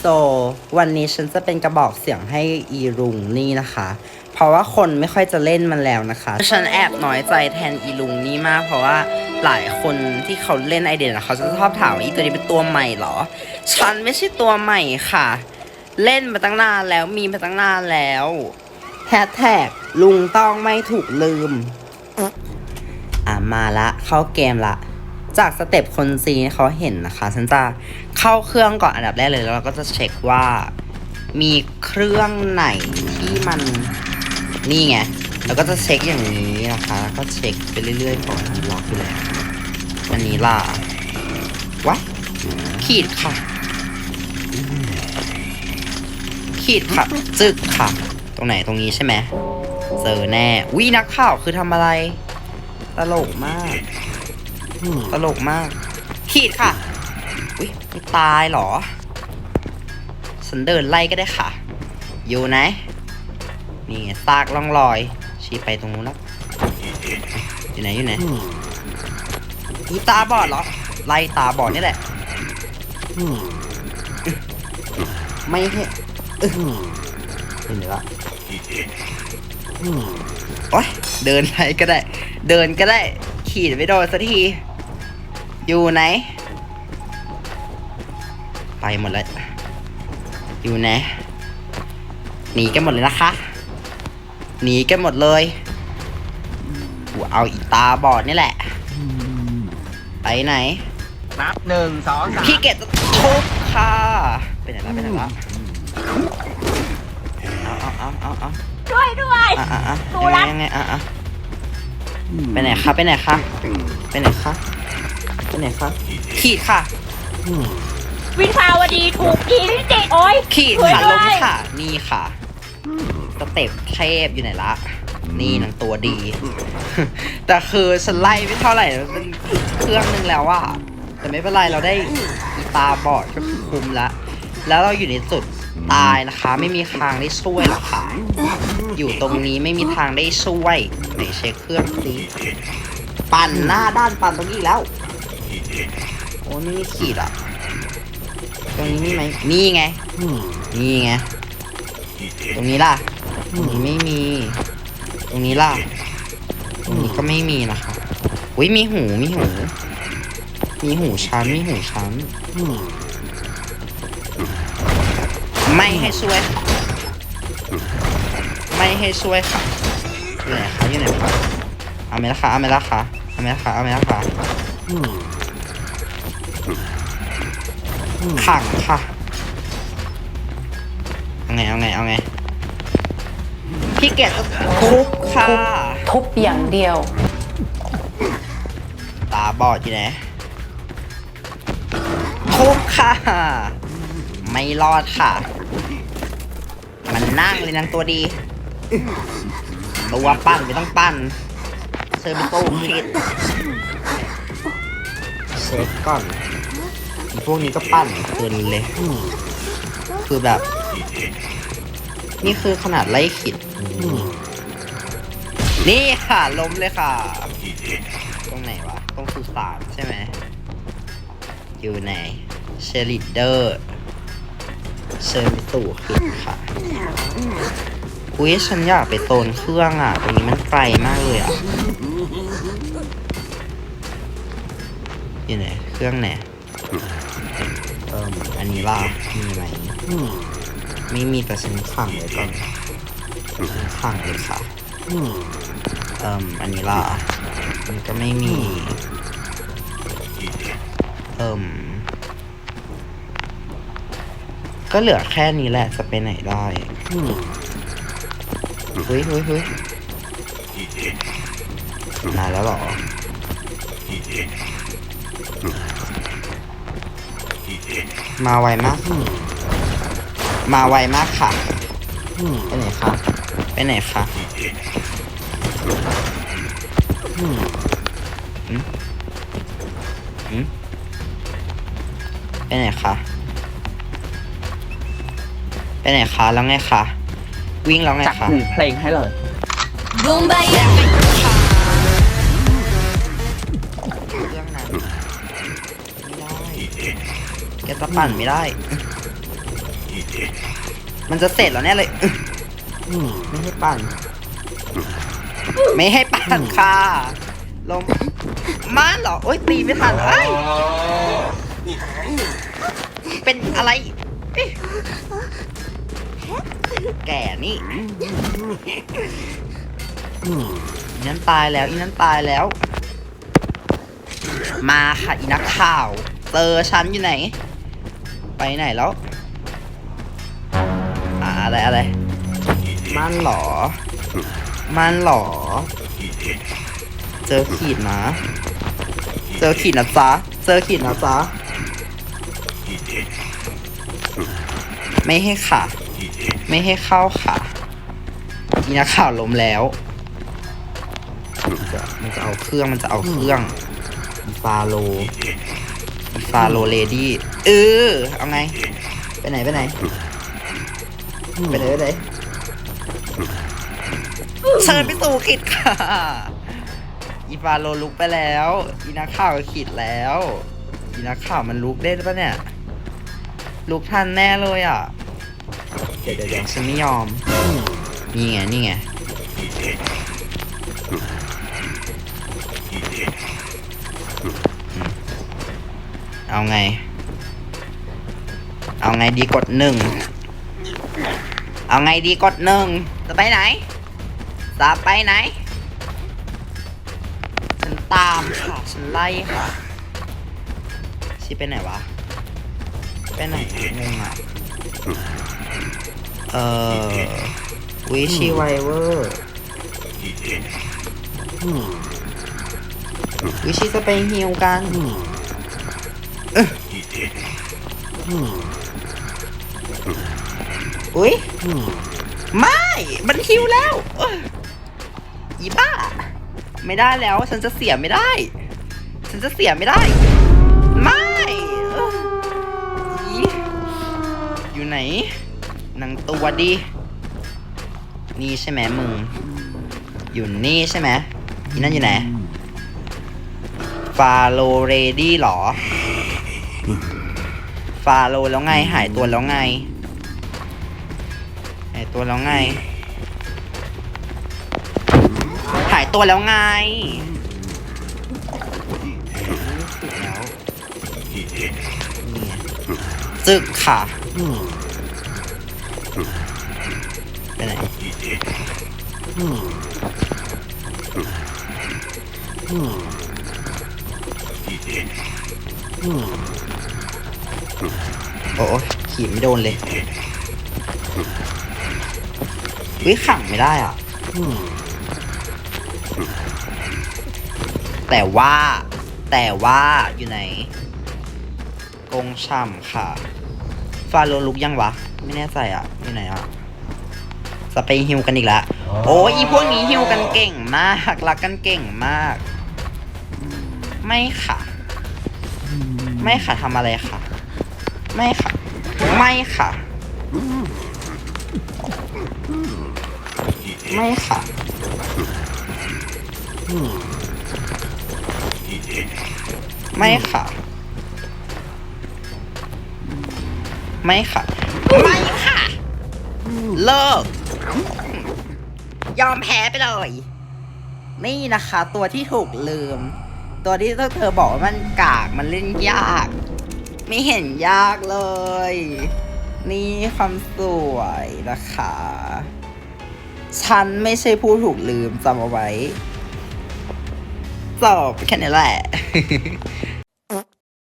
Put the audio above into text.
โซ วันนี้ฉันจะเป็นกระบอกเสียงให้อีรุงนี่นะคะ เพราะว่าคนไม่ค่อยจะเล่นมันแล้วนะคะ ฉันแอบน้อยใจแทนอีลุงนี่มาก เพราะว่าหลายคนที่เขาเล่นไอเดียนะเขาจะชอบถามว่าอีตัวนี้เป็นตัวใหม่เหรอ ฉันไม่ใช่ตัวใหม่ค่ะ เล่นมาตั้งนานแล้วมีมาตั้งนานแล้วแฮชแท็กลุงต้องไม่ถูกลืม อะมาละเข้าเกมละ จากสเต็ปคนซีเขาเห็นนะคะฉันจะเข้าเครื่องก่อนอันดับแรกเลยแล้วเราก็จะเช็คว่ามีเครื่องไหนที่มันนี่ไงแล้วก็จะเช็คอย่างนี้นะคะแล้วก็เช็คไปเรื่อยๆก่อนอันล็อกอยู่แล้วอันนี้ล่ะวะขีดค่ะ ขีดค่ะ จึกค่ะ ตรงไหนตรงนี้ใช่ไหมเจอแน่วินักข่าวคือทำอะไร ตลกมาก ตลกมาก ขีดค่ะ อุ้ยไม่ตายเหรอ ฉันเดินไล่ก็ได้ค่ะ อยู่ไหน นี่ไงซากล่องรอย ชี้ไปตรงนู้นแล้ว อยู่ไหนอยู่ไหนมีตาบอดเหรอ ไล่ตาบอดนี่แหละ ไม่ให้เห็นไหมละโอ๊ยเดินไปก็ได้ เดินก็ได้ ขีดไม่โดนสักที อยู่ไหน ไปหมดแล้ว อยู่ไหน หนีกันหมดเลยนะคะ หนีกันหมดเลยกูเอาอีตาบอดนี่แหละ ไปไหน นับหนึ่งสองสามพี่เกดจะทุบค่ะไปไหนละไปไหนละเอาเอาเอาเอาเอาช่วยด้วยอะอะอะหนูยังรัไงกยังไงอะอะไปไหนคะไปไหนคะไปไหนคะ ไปไหนคะขีดค่ะวิภาวดีถูกยิงติดโอ้ยขีดช่วยค่ะด้ล้วมยค่ะ นี่ค่ะสเต็ปเทพอยู่ไหนละ นี่นางตัวดี แต่คือฉันไล่ไม่เท่าไหร่มันเป็นเครื่องนึงแล้วอะแต่ไม่เป็นไรเราได้อีตาบอดก็คือคุ้มละ แล้วเราอยู่ในจุดตายนะคะ ไม่มีทางได้ช่วยหรอกค่ะ อยู่ตรงนี้ไม่มีทางได้ช่วยไหนเช็คเครื่องสิปั่นหน้าด้านปั่นตรงนี้อีกแล้ว โอ้นี่มีขีดอะตรงนี้มีไหมนี่ไงนี่ไงตรงนี้ล่ะตรงนี้ไม่มี ตรงนี้ล่ะตรงนี้ก็ไม่มีนะคะอุ้ยมีหูมีหู มีหูชั้นมีหูชั้นไม่ให้ช่วยค่ะไม่ให้ช่วยค่ะอยู่ไหนคะอยู่ไหนคะเอาไหมล่ะคะเอาไหมล่ะคะเอาไหมล่ะคะเอาไหมล่ะคะ ขังค่ะเอาไงเอาไงเอาไงพี่เกดจะทุบค่ะ ทุบอย่างเดียว ตาบอดอยู่ไหนทุบค่ะ ไม่รอดค่ะ มันนั่งเลยนางตัวดีตัวปั้นไม่ต้องปั้นเซอร์บิโต้คิด เช็คก่อนอีพวกนี้ก็ปั้นเกินเลยคือแบบ นี่คือขนาดไล่ขิด นี่ค่ะล้มเลยค่ะ ตรงไหนวะ ตรงสุสานใช่ไหม อยู่ไหนเชลิดเดอร์เชิญไปตู่ขึ้นค่ะอุ้ยฉันอยากไปโตนเครื่องอะ ตรงนี้มันไกลมากเลยอะ อยู่ไหนเครื่องไหนเอ่มอันนี้ล่ะมีอะไหมไม่มีแต่ฉันขังไว้ก่อนขังเลยค่ะเอ่มอันนี้ล่ะมันก็ไม่มีเอ่มก็เหลือแค่นี้แหละจะไปไหนได้เฮ้ยเฮ้ยเฮ้ยนานแล้วหรอ มาไวมาก มาไวมากค่ะ ไปไหนคะ ไปไหนคะอืมอืมไปไหนคะ ไปไหนคะ แล้วไงคะ วิ่งแล้วไงจัดคะหนึ่งเพลงให้เลยเรื่ ปั่นไม่ได้ มันจะเสร็จแล้วเนี่ยเลยอื้อไม่ให้ปั่น ไม่ให้ปั่นค่ะ ลงมาเหรอ โอ๊ยตีไม่ทันเอ้ยเป็นอะไรเอ๊ะแก่นี่อีนั้นตายแล้วอีนั้นตายแล้ว มาค่ะอีนักข่าว เจอฉันอยู่ไหน ไปไหนแล้วอ่าอะไรอะไรมันหรอ มันหรอ เจอขีดนะ เจอขีดนะจ๊ะ เจอขีดนะจ๊ะ ไม่ให้ค่ะ ไม่ให้เข้าค่ะอีนักข่าวล้มแล้วมันจะเอาเครื่องมันจะเอาเครื่องฟาโล ฟาโลเลดี้เออเอาไง ไปไหนไปไหน ไปไหนไปไหนเชิญไปสู่ขิดค่ะ อีฟาโลลุกไปแล้ว อีนักข่าวขิดแล้ว อีนักข่าวมันลุกได้ปะเนี่ย ลุกทันแน่เลยอะ เดี๋ยวเดี๋ยวเดี๋ยวฉันไม่ยอม นี่ไง นี่ไง เอาไง เอาไงดีกดหนึ่ง เอาไงดีกดหนึ่ง จะไปไหน จะไปไหน ฉันตามค่ะ ฉันไล่ค่ะชิไปไหนวะ ไปไหนงงอะเอ่อวิชิไวเวอร์วิชิจะไปฮิวกัน อุ้ยไม่ มันฮิวแล้วอีบ้า ไม่ได้แล้ว ฉันจะเสียไม่ได้ ฉันจะเสียไม่ได้ ไม่อีอยู่ไหนหนังตัวดินี่ใช่ไหมมึง อยู่นี่ใช่ไหมอีนั่นอยู่ไหนฟาโลเรดี้หรอ ฟาโลแล้วไงหายตัวแล้วไงหายตัวแล้วไง หายตัวแล้วไงจึกค่ะไปไหนโขี่ไม่โดนเลยวิขังไม่ได้อะ แต่ว่าแต่ว่าอยู่ไหน กงช่ำค่ะ ฟาโลลุกยังวะ ไม่แน่ใจอะอยู่ไหนอะจะไปฮิวกันอีกแล้วโอ้ยอีพวกนี้ฮิวกันเก่งมากรักกันเก่งมาก ไม่ค่ะ ไม่ค่ะทำอะไรค่ะ ไม่ค่ะ ไม่ค่ะ ไม่ค่ะ ไม่ค่ะ ไม่ค่ะ ไม่ค่ะ เลิก ยอมแพ้ไปเลย นี่นะคะ ตัวที่ถูกลืม ตัวที่เธอบอกว่ามันกาก มันเล่นยาก ไม่เห็นยากเลย นี่ความสวยนะคะ ฉันไม่ใช่ผู้ถูกลืมจำเอาไว้จบแค่นี้แหละ